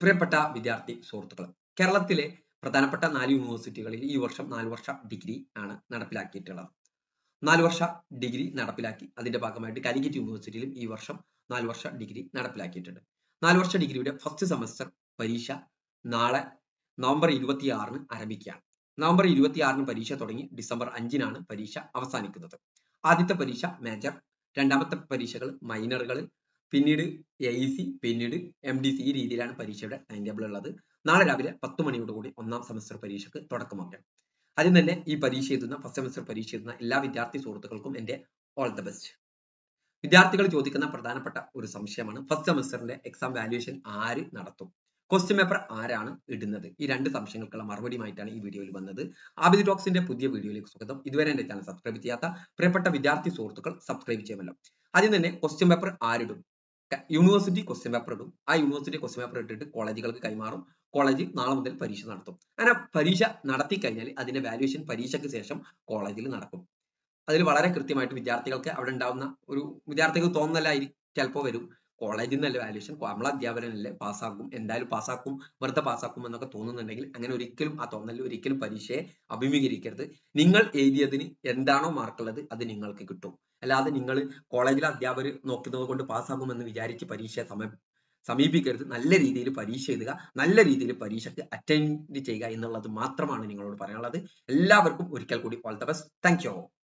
പ്രിയപ്പെട്ട വിദ്യാർത്ഥി സുഹൃത്തുക്കൾ കേരളത്തിലെ പ്രധാനപ്പെട്ട നാല് യൂണിവേഴ്സിറ്റികളിൽ ഈ വർഷം നാല് വർഷ ഡിഗ്രി ആണ് നടപ്പിലാക്കിയിട്ടുള്ളത്. നാല് വർഷ ഡിഗ്രി നടപ്പിലാക്കി. അതിന്റെ ഭാഗമായിട്ട് കാലിക്കറ്റ് യൂണിവേഴ്സിറ്റിയിലും ഈ വർഷം നാല് വർഷ ഡിഗ്രി നടപ്പിലാക്കിയിട്ടുണ്ട്. നാല് വർഷ ഡിഗ്രിയുടെ ഫസ്റ്റ് സെമസ്റ്റർ പരീക്ഷ നാളെ നവംബർ ഇരുപത്തിയാറിന് ആരംഭിക്കുകയാണ്. നവംബർ ഇരുപത്തിയാറിന് പരീക്ഷ തുടങ്ങി ഡിസംബർ അഞ്ചിനാണ് പരീക്ഷ അവസാനിക്കുന്നത്. ആദ്യത്തെ പരീക്ഷ മേജർ രണ്ടാമത്തെ പരീക്ഷകൾ മൈനറുകൾ പിന്നീട് എ സി പിന്നീട് എം ഡി സി ഈ രീതിയിലാണ് പരീക്ഷയുടെ ടൈം ടേബിൾ ഉള്ളത്. നാളെ രാവിലെ പത്ത് മണിയോടുകൂടി ഒന്നാം സെമസ്റ്റർ പരീക്ഷയ്ക്ക് തുടക്കമാക്കാം ആദ്യം തന്നെ ഈ പരീക്ഷ എഴുതുന്ന ഫസ്റ്റ് സെമസ്റ്റർ പരീക്ഷ എഴുതുന്ന എല്ലാ വിദ്യാർത്ഥി സുഹൃത്തുക്കൾക്കും എന്റെ ഓൾ ദ ബെസ്റ്റ് വിദ്യാർത്ഥികൾ ചോദിക്കുന്ന പ്രധാനപ്പെട്ട ഒരു സംശയമാണ് ഫസ്റ്റ് സെമസ്റ്ററിന്റെ എക്സാം വാല്യുവേഷൻ ആര് നടത്തും? ക്വസ്റ്റ്യൻ പേപ്പർ ആരാണ് ഇടുന്നത്? ഈ രണ്ട് സംശയങ്ങൾക്കുള്ള മറുപടിയുമായിട്ടാണ് ഈ വീഡിയോയിൽ വന്നത്. ആബിദി ടോക്സിന്റെ പുതിയ വീഡിയോയിലേക്ക് സ്വാഗതം. ഇതുവരെ എന്റെ ചാനൽ സബ്സ്ക്രൈബ് ചെയ്യാത്ത പ്രിയപ്പെട്ട വിദ്യാർത്ഥി സുഹൃത്തുക്കൾ സബ്സ്ക്രൈബ് ചെയ്യുമല്ലോ. ആദ്യം തന്നെ ക്വസ്റ്റ്യൻ പേപ്പർ ആരിടും? യൂണിവേഴ്സിറ്റി ക്വസ്റ്റ്യൻ പേപ്പർ ഇടും. ആ യൂണിവേഴ്സിറ്റി ക്വസ്റ്റ്യൻ പേപ്പർ ഇട്ടിട്ട് കോളേജുകൾക്ക് കൈമാറും. കോളേജ് നാളെ മുതൽ പരീക്ഷ നടത്തും. അങ്ങനെ പരീക്ഷ നടത്തി കഴിഞ്ഞാൽ അതിന്റെ വാല്യുവേഷൻ പരീക്ഷയ്ക്ക് ശേഷം കോളേജിൽ നടക്കും. അതിൽ വളരെ കൃത്യമായിട്ട് വിദ്യാർത്ഥികൾക്ക് അവിടെ ഉണ്ടാവുന്ന ഒരു വിദ്യാർത്ഥികൾക്ക് തോന്നലായി ചിലപ്പോൾ വരും. കോളേജിൽ നിന്നല്ല വാല്യുവേഷൻ നമ്മളെ അധ്യാപകനല്ലേ പാസ്സാക്കും? എന്തായാലും പാസ്സാക്കും വെറുതെ പാസ്സാക്കും എന്നൊക്കെ തോന്നുന്നുണ്ടെങ്കിൽ അങ്ങനെ ഒരിക്കലും ആ തോന്നൽ ഒരിക്കലും പരീക്ഷയെ അഭിമുഖീകരിക്കരുത്. നിങ്ങൾ എഴുതിയതിന് എന്താണോ മാർക്കുള്ളത് അത് നിങ്ങൾക്ക് കിട്ടും. അല്ലാതെ നിങ്ങൾ കോളേജിലെ അധ്യാപകർ നോക്കുന്നത് കൊണ്ട് പാസ്സാകുമെന്ന് വിചാരിച്ച് പരീക്ഷയെ സമ സമീപിക്കരുത്. നല്ല രീതിയിൽ പരീക്ഷ എഴുതുക നല്ല രീതിയിൽ പരീക്ഷയ്ക്ക് അറ്റൻഡ് ചെയ്യുക എന്നുള്ളത് മാത്രമാണ് നിങ്ങളോട് പറയാനുള്ളത്. എല്ലാവർക്കും ഒരിക്കൽ കൂടി all the best thank you